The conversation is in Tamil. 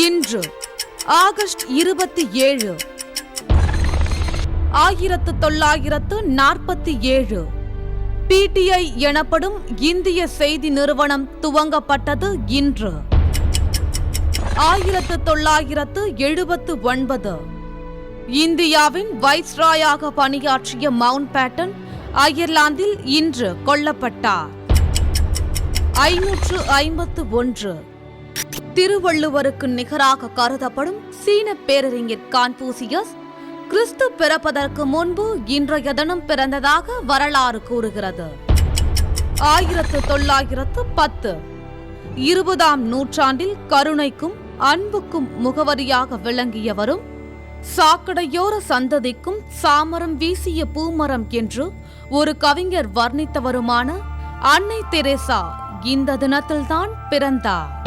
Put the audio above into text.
இன்று ஆகஸ்ட் இருபத்தி ஏழு ஆயிரத்து தொள்ளாயிரத்து நாற்பத்தி ஏழு பிடிஐ எனப்படும் இந்திய செய்தி நிறுவனம் துவங்கப்பட்டது இன்று ஆயிரத்து தொள்ளாயிரத்து எழுபத்து ஒன்பது. இந்தியாவின் வைஸ்ராயாக பணியாற்றிய மவுண்ட் பேட்டன் அயர்லாந்தில் இன்று கொல்லப்பட்டார். ஐநூற்று ஐம்பத்து ஒன்று. திருவள்ளுவருக்கு நிகராக கருதப்படும் சீன பேரறிஞர் கான்பூசியஸ் கிறிஸ்து பிறப்பதற்கு முன்பு இன்றைய தினம் பிறந்ததாக வரலாறு கூறுகிறது. ஆயிரத்து தொள்ளாயிரத்து பத்து. இருபதாம் நூற்றாண்டில் கருணைக்கும் அன்புக்கும் முகவரியாக விளங்கியவரும் சாக்கடையோர சந்ததிக்கும் சாமரம் வீசிய பூமரம் என்று ஒரு கவிஞர் வர்ணித்தவருமான அன்னை தெரேசா இந்த தினத்தில்தான் பிறந்தார்.